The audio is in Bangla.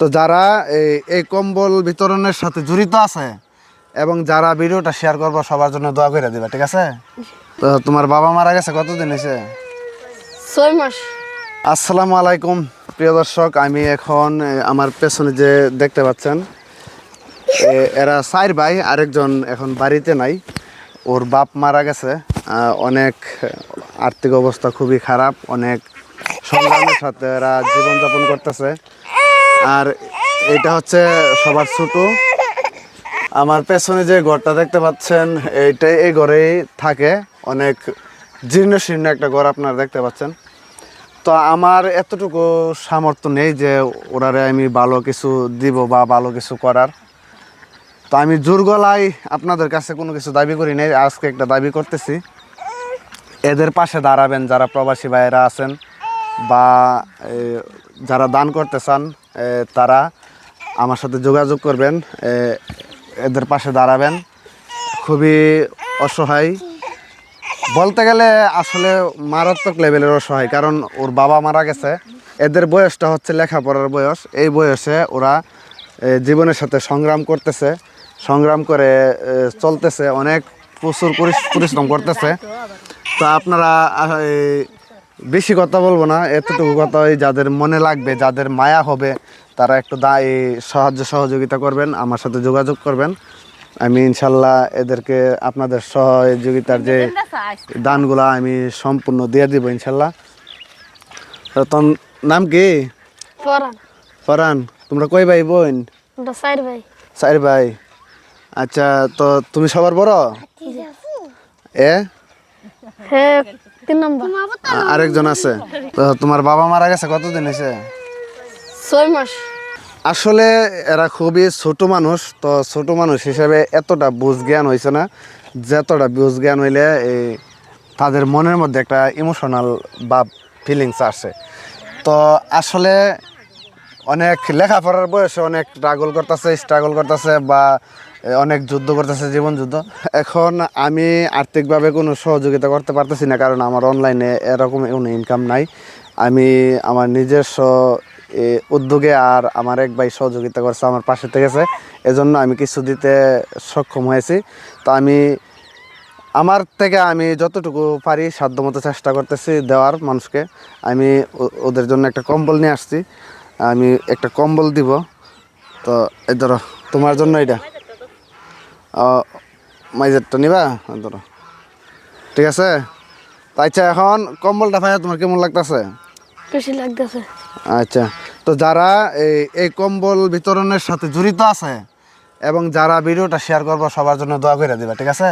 তো যারা এই কম্বল বিতরণের সাথে জড়িত আছে এবং যারা ভিডিওটা শেয়ার করব সবার জন্য দোয়া করে দিবা ঠিক আছে? তো তোমার বাবা মারা গেছে কতদিন হয়েছে? ছয় মাস। আসসালামু আলাইকুম প্রিয় দর্শক আমি এখন আমার পেছনে যে দেখতে পাচ্ছেন এরা চার ভাই আরেকজন এখন বাড়িতে নাই ওর বাপ মারা গেছে অনেক আর্থিক অবস্থা খুবই খারাপ অনেক সংগ্রামের সাথে এরা জীবনযাপন করতেছে। আর এটা হচ্ছে সবার ছোট। আমার পেছনে যে ঘরটা দেখতে পাচ্ছেন, এইটাই এই ঘরেই থাকে। অনেক জীর্ণ শীর্ণ একটা ঘর আপনারা দেখতে পাচ্ছেন। তো আমার এতটুকু সামর্থ্য নেই যে ওরারে আমি ভালো কিছু দিব বা ভালো কিছু করার। তো আমি জোর গলায় আপনাদের কাছে কোনো কিছু দাবি করি নাই, আজকে একটা দাবি করতেছি। এদের পাশে দাঁড়াবেন যারা প্রবাসী ভাইয়েরা আছেন বা যারা দান করতে চান তারা আমার সাথে যোগাযোগ করবেন এদের পাশে দাঁড়াবেন। খুবই অসহায়। বলতে গেলে আসলে মারাত্মক লেভেলের অসহায়, কারণ ওর বাবা মারা গেছে। এদের বয়সটা হচ্ছে লেখাপড়ার বয়স। এই বয়সে ওরা জীবনের সাথে সংগ্রাম করতেছে, সংগ্রাম করে চলতেছে, অনেক প্রচুর পরিশ- পরিশ্রম করতেছে। তো আপনারা বেশি কথা বলব না এতটুকু কথা ওই যাদের মনে লাগবে যাদের মায়া হবে তারা একটু দা এই সাহায্য সহযোগিতা করবেন আমার সাথে যোগাযোগ করবেন। আমি ইনশাল্লাহ এদেরকে আপনাদের সহযোগিতার যে দানগুলা আমি সম্পূর্ণ দিয়ে দিব ইনশাল্লাহ। তোর নাম কি? ফরান তোমরা কই ভাই বোন? চার ভাই। আচ্ছা তো তুমি সবার বড়? এ? হ্যাঁ। তিন নম্বর। আরেকজন আছে। তো তোমার বাবা মারা গেছে কতদিন হয়েছে? ছয় মাস। আসলে এরা খুবই ছোট মানুষ তো ছোট মানুষ হিসেবে এতটা বুঝ জ্ঞান হয়েছে না। যতটা বুঝ জ্ঞান হইলে এই তাদের মনের মধ্যে একটা ইমোশনাল বা ফিলিংস আসে। তো আসলে অনেক লেখাপড়ার বয়সে অনেক স্ট্রাগল করতেছে স্ট্রাগল করতেছে বা অনেক যুদ্ধ করতেছে, জীবন যুদ্ধ। এখন আমি আর্থিকভাবে কোনো সহযোগিতা করতে পারতেছি না, কারণ আমার অনলাইনে এরকম কোনো ইনকাম নাই। আমি আমার নিজস্ব উদ্যোগে আর আমার এক ভাই সহযোগিতা করছে, আমার পাশে থেকেছে। এজন্য আমি কিছু দিতে সক্ষম হয়েছি। তো আমি, আমার থেকে আমি যতটুকু পারি সাধ্যমতো চেষ্টা করতেছি দেওয়ার মানুষকে। আমি ওদের জন্য একটা কম্বল নিয়ে আসছি। আমি একটা কম্বল দিব। তো এই ধরো তোমার জন্য এটা। মাইজেরটা নিবা? ধরো। ঠিক আছে? তো আচ্ছা এখন কম্বলটা ভাইয়া তোমার কেমন লাগতেছে? খুশি লাগতেছে। আচ্ছা তো যারা এই এই কম্বল বিতরণের সাথে জড়িত আছে এবং যারা ভিডিওটা শেয়ার করব সবার জন্য দোয়া করে দিবা ঠিক আছে?